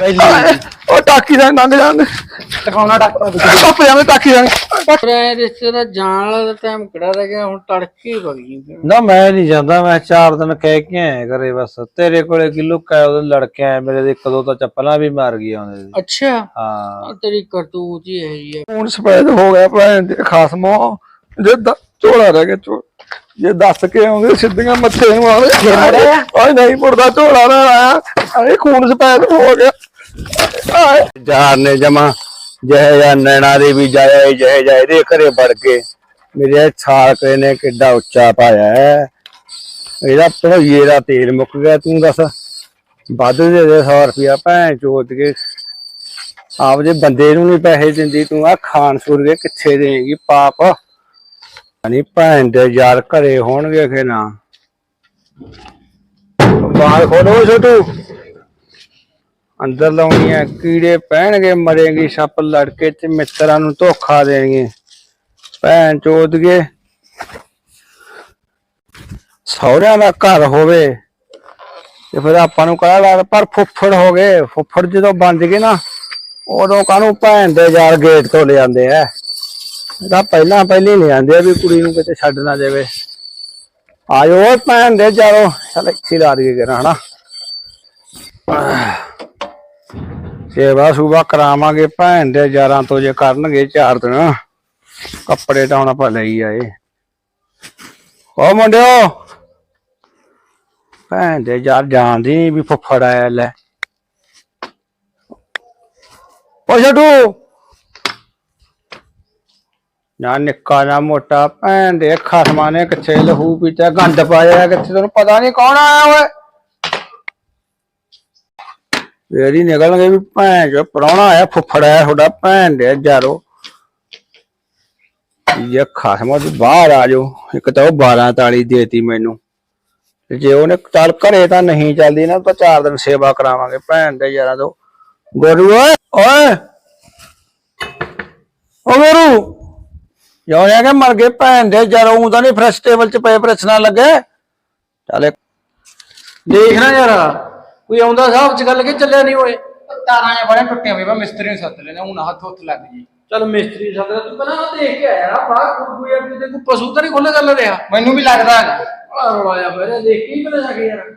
ਉਹ ਟਾਕੀ ਦਾ ਲੰਘ ਜਾਂਦੇ ਟਿਕਾਉਣਾ ਡਾਕਟਰ ਟੱਪ ਜਾਂਦੇ ਟਾਕੀ ਜਾਣੇ ਪਰ ਇਹ ਰਿਸ਼ਤੇ ਦਾ ਜਾਣ ਵਾਲਾ ਟਾਈਮ ਕਿਹੜਾ ਰਹਿ ਗਿਆ ਹੁਣ ਤੜਕੇ ਹੀ ਵਗੀ ਨਾ ਮੈਂ ਨਹੀਂ ਜਾਂਦਾ ਮੈਂ ਚਾਰ ਦਿਨ ਕਹਿ ਕੇ ਆਇਆ ਘਰੇ ਬਸ। ਤੇਰੇ ਕੋਲੇ ਕਿਲੋ ਕਾ ਉਹਦੇ ਲੜਕੇ ਆਏ ਮੇਰੇ ਦੇ ਇੱਕ ਦੋ ਤਾਂ ਚੱਪਲਾਂ ਵੀ ਮਾਰ ਗਈ ਉਹਨੇ ਦੀ। ਅੱਛਾ। ਹਾਂ। ਆਹ ਤੇਰੀ ਕਰਤੂਤ ਹੀ ਹੈ। ਜੀ ਹੁਣ ਸਫੈਦ ਹੋ ਗਿਆ ਭੈਣ ਦੇ ਖਾਸਮੋ ਜੇ ਦ- ਝੋਲਾ ਰਹਿ ਗਿਆ ਝੋਲਾ ਜੇ ਦੱਸ ਕੇ ਆਉਂਦੇ ਸਿੱਧੀਆਂ ਮੱਥੇ ਨੂੰ ਆਵੇ ਓਏ ਨਹੀਂ ਪੁਰਦਾ ਝੋਲਾ ਨਾ ਆਇਆ। ਅਰੇ ਖੂਨ ਸਫੈਦ ਹੋ ਗਿਆ। ਆਏ ਚਾਰ ਨੇ ਜਮਾ, ਜਹ ਜਾਂ ਨੈਣਾ ਦੇ ਵੀ ਜਾਇਆ ਜਹ ਜਾਏ ਦੇ ਘਰੇ ਵੜ ਕੇ। ਮੇਰੇ ਛਾਕ ਨੇ ਕਿੱਡਾ ਉੱਚਾ ਪਾਇਆ ਹੈ। ਇਹਦਾ ਭਈਏ ਦਾ ਤੇਲ ਮੁੱਕ ਗਿਆ, ਤੂੰ ਦੱਸ। ਵੱਧ ਦੇ ਦੇ 100 ਰੁਪਿਆ ਭੈਣ ਚੋਦ ਕੇ। ਆਪਦੇ ਬੰਦੇ ਨੂੰ ਨਹੀਂ ਪੈਸੇ ਦਿੰਦੀ, ਤੂੰ ਆ ਖਾਨ ਸੂਰ ਕੇ ਕਿੱਥੇ ਦੇਂਗੀ ਪਾਪ? ਨਹੀਂ ਭੈਣ ਦੇ ਯਾਰ ਘਰੇ ਹੋਣਗੇ ਕਿ ਨਾ। ਬਾਹਰ ਖੋਲੋ ਛੋਟੂ। ਅੰਦਰ ਲਾਉਣੀ ਹੈ ਕੀੜੇ ਪੈਣਗੇ, ਮਰੇਗੀ ਸੱਪ ਲੜਕੇ ਤੇ ਮਿੱਤਰਾਂ ਨੂੰ ਧੋਖਾ ਦੇਣਗੇ। ਭੈਣ ਚੋਦ ਕੇ ਸਹੁਰਿਆਂ ਦਾ ਘਰ ਹੋਵੇ। ਤੇ ਫਿਰ ਆਪਾਂ ਨੂੰ ਕਹਾ ਲੱਗ ਪਰ ਫੁੱਫੜ ਹੋ ਗਏ। ਫੁੱਫੜ ਜਦੋਂ ਬਣ ਗਏ ਨਾ, ਉਦੋਂ ਕਾਹਨੂੰ ਭੈਣ ਦੇ ਯਾਰ ਗੇਟ ਤੋਂ ਲੈ ਜਾਂਦੇ ਇਹਦਾ ਪਹਿਲਾਂ ਪਹਿਲੀ ਲਿਆਂਦੇ ਆ ਵੀ ਕੁੜੀ ਨੂੰ ਕਿਤੇ ਛੱਡ ਨਾ ਦੇਵੇ। ਆਇਓ ਭੈਣ ਦੇ ਯਾਰੋ, ਚੱਲ ਇੱਥੇ ਲਾ ਦਈਏ ਕਰਾਂ ਹਨਾ? ਸੇਵਾ ਸੂਬਾ ਕਰਾਵਾਂਗੇ ਭੈਣ ਦੇ ਯਾਰਾਂ ਤੋਂ ਜੇ ਕਰਨਗੇ ਚਾਰ ਦਿਨ। ਕੱਪੜੇ ਤਾਂ ਹੁਣ ਆਪਾਂ ਲਈ ਆਏ। ਓ ਮੁੰਡਿਓ, ਭੈਣ ਦੇ ਯਾਰ ਜਾਣਦੀ ਨੀ ਵੀ ਫੁੱਫੜ ਆਇਆ ਲੈ। ਓ ਛੱਡੂ। ਨਾ ਨਿੱਕਾ ਨਾ ਮੋਟਾ, ਭੈਣ ਦੇ ਖਸਮਾਂ ਨੇ ਕਿੱਥੇ ਲਹੂ ਪੀਤਾ, ਗੰਦ ਪਾਇਆ ਕਿੱਥੇ, ਤੈਨੂੰ ਪਤਾ ਨਹੀਂ ਕੌਣ ਆਇਆ ਓਏ ਵੇਰੀ ਨਿਕਲ ਵੀ ਭੈਣ ਜੋ ਪ੍ਰਾਹੁਣਾ ਆਇਆ, ਫੁੱਫੜ ਆਇਆ, ਤੁਹਾਡਾ ਭੈਣ ਦੇ ਜਾਰੋ ਇਹ ਖਸਮਾਂ ਦੀ ਬਾਹਰ ਆ ਜਾਓ। ਇੱਕ ਤਾਂ ਉਹ 12 ਦੇਤੀ ਮੈਨੂੰ। ਜੇ ਉਹਨੇ ਚੱਲ ਘਰੇ ਤਾਂ ਨਹੀਂ ਚੱਲਦੀ ਨਾ, ਤਾਂ ਚਾਰ ਦਿਨ ਸੇਵਾ ਕਰਾਵਾਂਗੇ, ਭੈਣ ਦੇ ਯਾਰਾਂ ਤੋਂ। ਗੋਰੂ ਓਏ ਓਏ! ਓ ਗੋਰੂ ਯੋ ਕਿ ਮਰ ਗਏ? ਭੈਣ ਦੇ ਯਾਰ ਉਹ ਤਾਂ ਨਹੀਂ ਫਰੈਸ਼ ਟੇਬਲ 'ਚ ਪਏ ਪ੍ਰਚਨਾ ਲੱਗੇ। ਚੱਲ ਦੇਖਣਾ ਯਾਰ। ਕੋਈ ਆਉਂਦਾ ਸਾਹਿਬ ਚ ਗੱਲ ਕੇ ਚੱਲਿਆ ਨਹੀਂ ਓਏ? ਤਾਰਾਂ ਜਾਂ ਬੜੇ ਟੁੱਟੀਆਂ ਹੋਈਆਂ ਮਿਸਤਰੀ ਨੂੰ ਸੱਦ ਲੈਣਾ ਹੁਣ ਹੱਥ ਹੁੱਥ ਲੱਗ ਜੀ ਚੱਲ ਮਿਸਤਰੀ ਸਾਡਾ ਤੂੰ ਪਹਿਲਾਂ ਦੇਖ ਕੇ ਆਇਆ ਨਾ ਬਾਹਰ ਕੋਈ ਯਾਰ ਕਿਤੇ ਕੋਈ ਪਸ਼ੂ ਤਾਂ ਨਹੀਂ ਖੁੱਲੇ ਗੱਲ ਰਿਹਾ? ਮੈਨੂੰ ਵੀ ਲੱਗਦਾ ਹੈਗਾ। ਆ ਰੋਇਆ ਮੇਰੇ ਦੇਖ ਕੇ ਹੀ ਪਤਾ ਲੱਗ ਯਾਰ।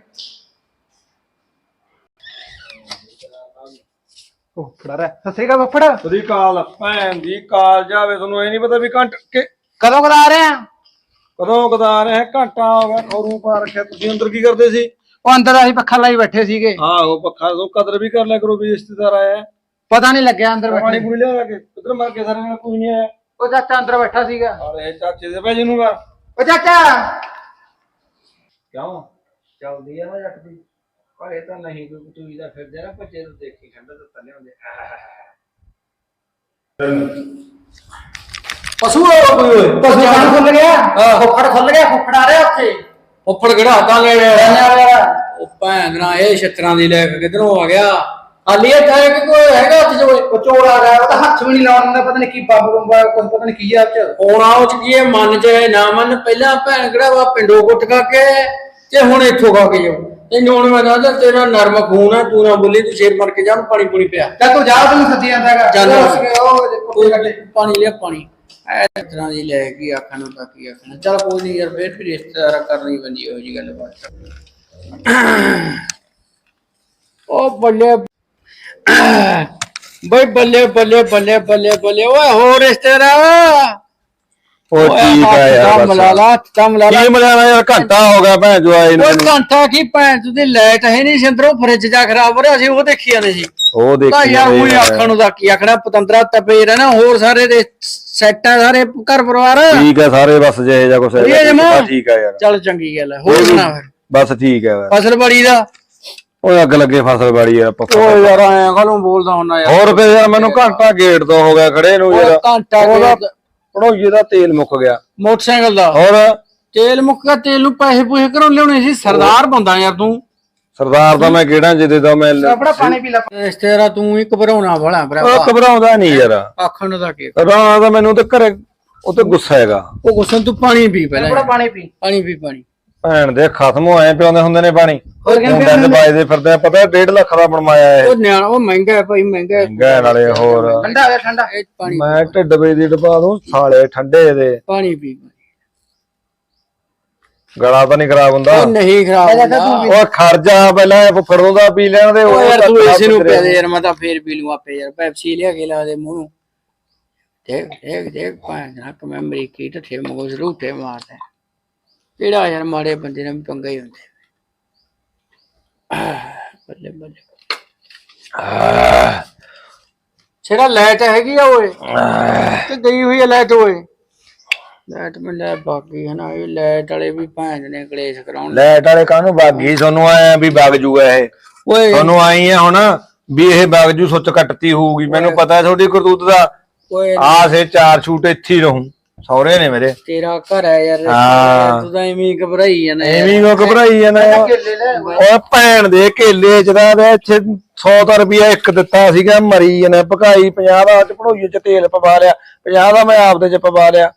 ਉਹ ਫੜਾ ਰਿਹਾ ਸਤਿ ਸ੍ਰੀ ਅਕਾਲ ਫੜਾ ਉਹਦੀ ਕਾਲ ਭੈਣ ਦੀ ਕਾਲ ਜਾਵੇ ਤੁਹਾਨੂੰ ਇਹ ਨਹੀਂ ਪਤਾ ਵੀ ਘੰਟ ਕਿ ਕਦੋਂ ਕਦਾ ਆ ਰਹੇ ਆ? ਕਦੋਂ ਕਦਾ ਰਿਹਾ ਘੰਟਾ ਹੋ ਗਿਆ ਖੌਰੂ ਪਾ ਰੱਖਿਆ ਤੁਸੀਂ ਅੰਦਰ ਕੀ ਕਰਦੇ ਸੀ? ਉਹ ਅੰਦਰ ਅਸੀਂ ਪੱਖਾ ਲਾਈ ਬੈਠੇ ਸੀਗੇ। ਆਹੋ ਪੱਖਾ ਤੋਂ ਕਦਰ ਵੀ ਕਰ ਲਿਆ ਕਰੋ ਵੀ ਰਿਸ਼ਤੇਦਾਰ ਆਇਆ। ਹੈ। ਪਤਾ ਨਹੀਂ ਲੱਗਿਆ ਅੰਦਰ ਪਾਣੀ ਬੈਠੇ। ਪੂਰੀ ਲਿਆ ਕੇ ਉਧਰ ਮਰ ਕੇ ਸਾਰੇ ਨਾਲ ਕੋਈ ਨਹੀਂ ਆਇਆ। ਉਹ ਚਾਚਾ ਅੰਦਰ ਬੈਠਾ ਸੀਗਾ। ਅਰੇ ਚਾਚੇ ਦੇ ਭਾਈ ਨੂੰ ਗਾ। ਉਹ ਚਾਚਾ! ਕਿਉਂ? ਚੱਲਦੀ ਆ ਨਾ ਜੱਟ ਦੀ। ਪਰ ਇਹ ਤਾਂ ਨਹੀਂ ਕੋਈ ਤੂੰ ਇਹਦਾ ਫਿਰ ਜਰਾ ਬੱਚੇ ਨੂੰ ਦੇਖੀ ਠੰਡਾ ਤਾਂ ਤਲੇ ਹੁੰਦੇ। ਪਸ਼ੂ ਆ। ਕੋਈ ਓਏ ਪਸ਼ੂ ਖੁੱਲ ਗਿਆ। ਫੁੱਫੜ ਖੁੱਲ ਗਿਆ ਫੁੱਫੜ ਆ ਰਿਹਾ ਉੱਥੇ। ਉੱਪਰ ਹੱਥਾਂ ਲੈ ਲਿਆ ਉਹ ਭੈਣ ਨਾ ਇਹ ਛਤਰਾਂ ਦੀ ਲੈ ਕੇ ਕਿਧਰੋਂ ਆ ਗਿਆ? ਹਾਲੀ ਇਹ ਠਾਇ ਕਿ ਕੋਈ ਹੈਗਾ ਉੱਥੇ ਜੋ ਉਹ ਚੋਰ ਆ ਗਿਆ ਉਹ ਤਾਂ ਹੱਥ ਵੀ ਨਹੀਂ ਲਾਉਣ ਦਿੰਦਾ ਪਤਾ ਨਹੀਂ ਕੀ ਬਾਬੂ ਬੰਬਾ ਕੁਝ ਪਤਾ ਨਹੀਂ ਕੀ ਆ ਚ ਹੋਣਾ ਉਹ ਚ ਕੀ ਹੈ ਮਨ ਚ ਨਾ ਮਨ ਪਹਿਲਾਂ ਭੈਣ ਕਿਹੜਾ ਵਾ ਪਿੰਡੋਂ ਖਾ ਕੇ ਆਇਆ, ਤੇ ਹੁਣ ਇੱਥੋਂ ਖਾ ਕੇ ਜਾਓ। ਤੈਨੂੰ ਹੁਣ ਮੈਂ ਦੱਸਦਾ ਤੇਰਾ ਨਰਮ ਖੂਨ ਆ ਤੂੰ ਨਾ ਬੋਲੀ ਤੂੰ ਸ਼ੇਰ ਮਰ ਕੇ ਜਾ ਪਾਣੀ ਪੂਣੀ ਪਿਆ। ਤਾਂ ਤੂੰ ਜਾ ਤੈਨੂੰ ਸੱਦੀ ਜਾਂਦਾ ਹੈਗਾ। ਚੱਲ। ਉਹ ਪਾਣੀ ਲਿਆ ਪਾਣੀ। ਐ ਤਰ੍ਹਾਂ ਦੀ ਲੈ ਕੇ ਆਖਣ ਤਾਂ ਕੀ ਆਖਣਾ। ਚਲ ਕੋਈ ਨਹੀਂ ਯਾਰ, ਫੇਰ ਵੀ ਰਿਸ਼ਤੇਦਾਰ ਕਰਨੀ ਪੈਂਦੀ ਇਹੋ ਜੀ ਗੱਲ ਬਾਤ ਉਹ ਬੱਲੇ ਬਈ ਬੱਲੇ ਬੱਲੇ ਬੱਲੇ ਬੱਲੇ ਬੱਲੇ, ਓਏ ਹੋ ਰਿਸ਼ਤੇਦਾਰ। ਉਹ ਠੀਕ ਆ ਯਾਰ ਦਮ ਲਾ ਬਸ ਲਾ ਦਮ ਲਾ ਲਾ। ਕੀ ਮਲਾਣਾ ਯਾਰ ਘੰਟਾ ਹੋ ਗਿਆ ਭੈਣ ਜੋ ਆਏ ਨੂੰ ਓਏ ਘੰਟਾ ਕੀ ਭੈਣ ਤੂੰ ਦੀ ਲਾਈਟ ਹੈ ਨਹੀਂ ਸੀ ਅੰਦਰੋਂ ਫਰਿੱਜ ਜਾ ਖਰਾਬ ਹੋ ਰਿਹਾ ਸੀ ਉਹ ਦੇਖੀ ਜਾਂਦੇ ਸੀ। ਉਹ ਤਾਂ ਦੇਖੀ ਯਾਰ ਜਾਂਦੇ ਉਹੀ ਯਾਰ। ਆਖਣ ਨੂੰ ਦਾ ਕੀ ਆਖਣਾ ਪਤੰਦਰਾ ਤਪੇ ਰਹਿਣਾ ਹੋਰ ਸਾਰੇ ਦੇ ਸੈੱਟ ਆ ਸਾਰੇ ਘਰ ਪਰਿਵਾਰ। ਠੀਕ ਆ ਸਾਰੇ ਬਸ ਜਿਹੇ ਜਾ ਕੁਛ ਠੀਕ ਆ ਯਾਰ। ਚੱਲ ਚੰਗੀ ਗੱਲ ਹੈ ਹੋਰ ਸੁਣਾ ਫਿਰ। ਬਸ ਠੀਕ ਆ ਯਾਰ। ਫਸਲ ਬੜੀ ਦਾ? ਉਹ ਅੱਗ ਲੱਗੇ ਫਸਲ ਬਾੜੀ ਯਾਰ ਪੱਕਾ ਓ ਯਾਰ ਐਂ ਕਾਹਨੂੰ ਬੋਲਦਾ ਹੁੰਨਾ ਯਾਰ। ਹੋਰ ਫਿਰ ਯਾਰ ਮੈਨੂੰ ਘੰਟਾ ਗੇਟ ਤੋਂ ਹੋ ਗਿਆ ਖੜੇ ਨੂੰ ਉਹ ਯਾਰ। ਘੰਟਾ ਉਹਦਾ ਪੜੋਈਏ ਦਾ ਤੇਲ ਮੁੱਕ ਗਿਆ। ਮੋਟਰਸਾਈਕਲ ਦਾ। ਹੋਰ? ਤੇਲ ਮੁੱਕਾ ਤੇਲ ਨੂੰ ਪੈਸੇ ਪੂਸੇ ਘਰੋਂ ਲਿਆਉਣੇ ਸੀ। ਸਰਦਾਰ ਬੰਦਾ ਯਾਰ ਤੂੰ। ਸਰਦਾਰ ਦਾ ਮੈਂ ਕਿਹੜਾ ਜਿਹਦੇ ਦਾ ਮੈਂ ਆਪਣਾ ਪਾਣੀ ਪੀ ਲੈ। ਰਿਸ਼ਤੇਦਾਰਾ ਤੂੰ ਹੀ ਘਬਰਾਉਣਾ ਵਾਲਾ ਉਹ ਭਰਾ ਘਬਰਾਉਂਦਾ ਨਹੀਂ ਯਾਰ। ਆਖਣ ਨੂੰ ਦਾ ਕੀ ਘਬਰਾਉਣਾ ਤਾਂ ਮੈਨੂੰ ਤੇ ਘਰੇ ਉਹ ਤੇ ਗੁੱਸਾ ਹੈਗਾ। ਉਹ ਗੁੱਸਨ ਤੂੰ ਪਾਣੀ ਪੀ ਪਹਿਲਾਂ ਆਪਣਾ ਪਾਣੀ ਪੀ। ਪਾਣੀ ਪੀ ਪਾਣੀ। ਭੈਣ ਦੇ ਖਤਮ ਹੋਏ ਪਿਆਉਂਦੇ ਹੁੰਦੇ ਨੇ ਪਾਣੀ ਹੋਰ ਕਿਆ ਮੁੰਡਿਆਂ ਦੇ ਬਾਜਦੇ ਫਿਰਦੇ ਆ ਪਤਾ 1.5 ਲੱਖ ਦਾ ਬਣਵਾਇਆ ਇਹ। ਉਹ ਨਿਆਣਾ ਉਹ ਮਹਿੰਗਾ ਹੈ ਭਾਈ ਮਹਿੰਗਾ ਹੈ। ਮਹਿੰਗਾ ਹੈ ਨਾਲੇ ਹੋਰ। ਠੰਡਾ ਹੋਇਆ ਠੰਡਾ। ਇਹ ਪਾਣੀ ਮੈਂ ਢਿੱਡ ਵੇ ਦੀ ਡਬਾ ਦੂੰ ਸਾਲੇ ਠੰਡੇ ਦੇ ਪਾਣੀ ਪੀ ਗਲਾ ਤਾਂ ਨਹੀਂ ਖਰਾਬ ਹੁੰਦਾ। ਉਹ ਨਹੀਂ ਖਰਾਬ ਹੁੰਦਾ। ਉਹ ਖਰਜਾ ਪਹਿਲਾਂ ਫੁੱਫੜ ਨੂੰ ਦਾ ਪੀ ਲੈਣ ਦੇ ਉਹ ਯਾਰ ਤੂੰ ਤਾਂ ਇਸੇ ਨੂੰ ਤੇਰੇ- ਪਿਆ ਦੇ ਯਾਰ ਮੈਂ ਤਾਂ ਫੇਰ ਪੀ ਲੂੰ ਆਪੇ ਯਾਰ। ਪੈਪਸੀ ਲਿਆ ਕੇ ਲਾ ਦੇ ਮੂੰਹ ਨੂੰ। ਦੇਖ ਦੇਖ ਦੇਖ ਭਾਂ ਨੱਕ ਮੈਂ ਅਮਰੀਕੀ ਠੇ ਮਗੋ ਜ਼ਰੂਰ ਮਾਰਦਾ ਹੈ। ਕਿਹੜਾ ਯਾਰ ਮਾੜੇ ਬੰਦੇ ਨਾਲ ਪੰਗਾ ਹੀ ਹੁੰਦੇ ਬੱਲੇ ਬੱਲੇ। ਛੇੜਾ ਲਾਈਟ ਹੈਗੀ ਆ ਓਏ। ਤੇ ਗਈ ਹੋਈ ਆ ਲਾਈਟ ਓਏ। ਲਾਈਟ ਮੈਂ ਲੈ ਬਾਕੀ ਹੈ ਨਾ ਇਹ ਲਾਈਟ ਵਾਲੇ ਵੀ ਭਾਂ ਨੇ ਕਲੇਸ਼ ਕਰਾਉਣ। ਲੈਟ ਵਾਲੇ ਕਾਹਨੂੰ ਬਾਗੀ ਤੁਹਾਨੂੰ ਆਇਆ ਵੀ ਵਗ ਜੂਗਾ ਇਹ। ਓਏ। ਤੁਹਾਨੂੰ ਆਈ ਆ ਹੁਣ ਵੀ ਇਹ ਵਗ ਜੂ ਸੁੱਚ ਕੱਟਤੀ ਹੋਊਗੀ। ਮੈਨੂੰ ਪਤਾ ਤੁਹਾਡੀ ਕਰਤੂਤ ਦਾ। ਓਏ। ਆ ਸੇ ਚਾਰ ਛੂਟ ਇੱਥੇ ਹੀ ਰਹੂੰ। ਸਹੁਰੇ ਨੇ ਮੇਰੇ। ਤੇਰਾ ਘਰ ਹੈ ਯਾਰ। ਹਾਂ। ਤੂੰ ਤਾਂ ਐਵੇਂ ਹੀ ਘਬਰਾਈ ਜਾਂਦਾ। ਐਵੇਂ ਕਿਉਂ ਘਬਰਾਈ ਜਾਂਦਾ ਲੈ ਓਏ ਭੈਣ ਦੇ ਕੇਲੇ ਚ ਦਾ ਦੇ ਇੱਥੇ 100 ਤਾਂ ਰੁਪਿਆ ਇੱਕ ਦਿੱਤਾ ਸੀਗਾ ਮਰੀ ਜਨੇ ਭਕਾਈ 50 ਦਾ ਚ ਭਣੋਈਏ ਚ ਤੇਲ ਪਵਾ ਲਿਆ 50 ਦਾ ਮੈਂ ਆਪਦੇ ਚ ਪਵਾ ਲਿਆ।